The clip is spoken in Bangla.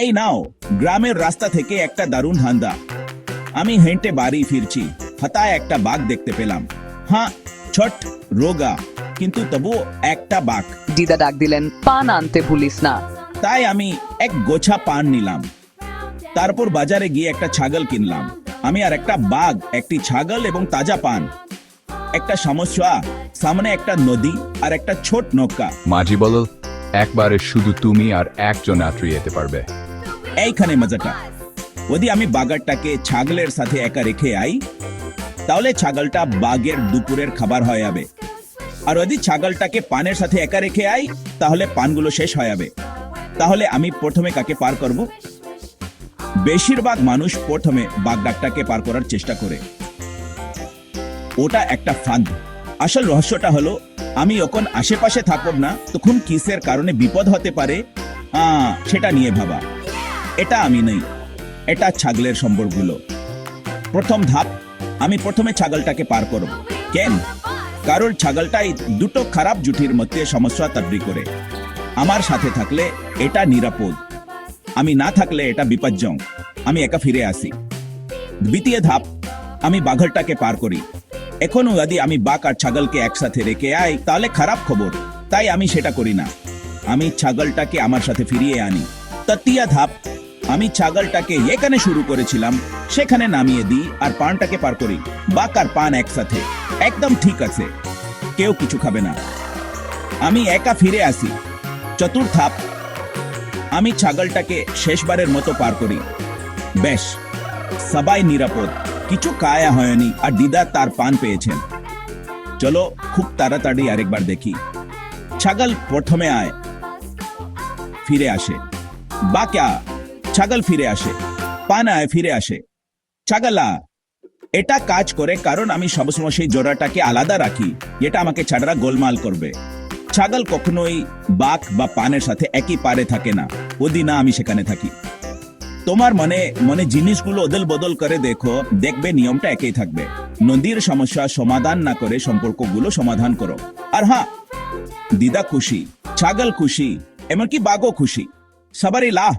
এই নাও গ্রামের রাস্তা থেকে একটা দারুণ ধান্দা আমি হেঁটে বাড়ি ফিরছি হতায় একটা বাঘ দেখতে পেলাম। হ্যাঁ ছট রোগা কিন্তু তবু একটা বাঘ। দিদা ডাক দিলেন পান আনতে ভুলিস না। তাই আমি এক গোছা পান নিলাম। তারপর বাজারে গিয়ে একটা ছাগল কিনলাম। আমি আর একটা বাঘ একটি ছাগল এবং তাজা পান। একটা সমস্যা সামনে একটা নদী আর একটা ছোট নৌকা। মাঝি বলল একবারে শুধু তুমি আর একজন যাত্রী যেতে পারবে। এইখানে মজাটা। যদি আমি বাগারটাকে ছাগলের সাথে একা রেখে আই, তাহলে ছাগলটা বাঘের দুপুরের খাবার হয়ে যাবে। আর যদি ছাগলটাকে পানের সাথে একা রেখে আই, তাহলে পানগুলো শেষ হয়ে যাবে। তাহলে আমি প্রথমে কাকে পার করব? বেশিরভাগ মানুষ প্রথমে বাগডাকটাকে পার করার চেষ্টা করে। ওটা একটা ফান্দ আসল রহস্যটা হলো, আমি যখন আশেপাশে থাকব না, তখন কিসের কারণে বিপদ হতে পারে? সেটা নিয়ে ভাবা। এটা আমি নেই। এটা ছাগলের সম্পর্কগুলো। প্রথম ধাপ, আমি প্রথমে ছাগলটাকে পার করব। কেন? কারণ ছাগলটাই দুটো খারাপ জুটির মধ্যে সমস্যা তৈরি করে। আমার সাথে থাকলে এটা নিরাপদ। আমি না থাকলে এটা বিপজ্জনক। আমি একা ফিরে আসি। দ্বিতীয় ধাপ, আমি বাঘলটাকে পার করি। এখনও যদি আমি বাঘ আর ছাগলকে একসাথে রেখে আই, তাহলে খারাপ খবর। তাই আমি সেটা করি না। আমি ছাগলটাকে আমার সাথে ফিরিয়ে আনি। তৃতীয় ধাপ আমি ছাগলটাকে এখানে শুরু করেছিলাম। সেখানে নামিয়ে দিই আর পানটাকে পার করি। বাঘ আর পান একসাথে। একদম ঠিক আছে। কেউ কিছু খাবে না। আমি একা ফিরে আসি। চতুর্থাপ, আমি ছাগলটাকে শেষবারের মতো পার করি। বেশ, সবাই নিরাপদ। কিছু কায়া হয়নি আর দিদা তার পান পেয়েছেন। চলো খুব তাড়াতাড়ি আরেকবার দেখি। ছাগল প্রথমে আয়। ফিরে আসে। বা ক্যা ছাগল ফিরে আসে পান আয় ফিরে আসে। ছাগলা, এটা কাজ করে কারণ আমি সবসময় সেই জোড়াটাকে আলাদা রাখি, যেটা আমাকে ছাড়া গোলমাল করবে। ছাগল কখনোই বাঘ বা পানের সাথে একই পারে থাকে না ওদি না আমি সেখানে থাকি। তোমার মনে মনে জিনিসগুলো ওদল বদল করে দেখো, দেখবে নিয়মটা একই থাকবে। নদীর সমস্যা সমাধান না করে সম্পর্কগুলো সমাধান করো। আর হ্যাঁ দিদা খুশি, ছাগল খুশি, এমনকি বাঘও খুশি। সবারই লাভ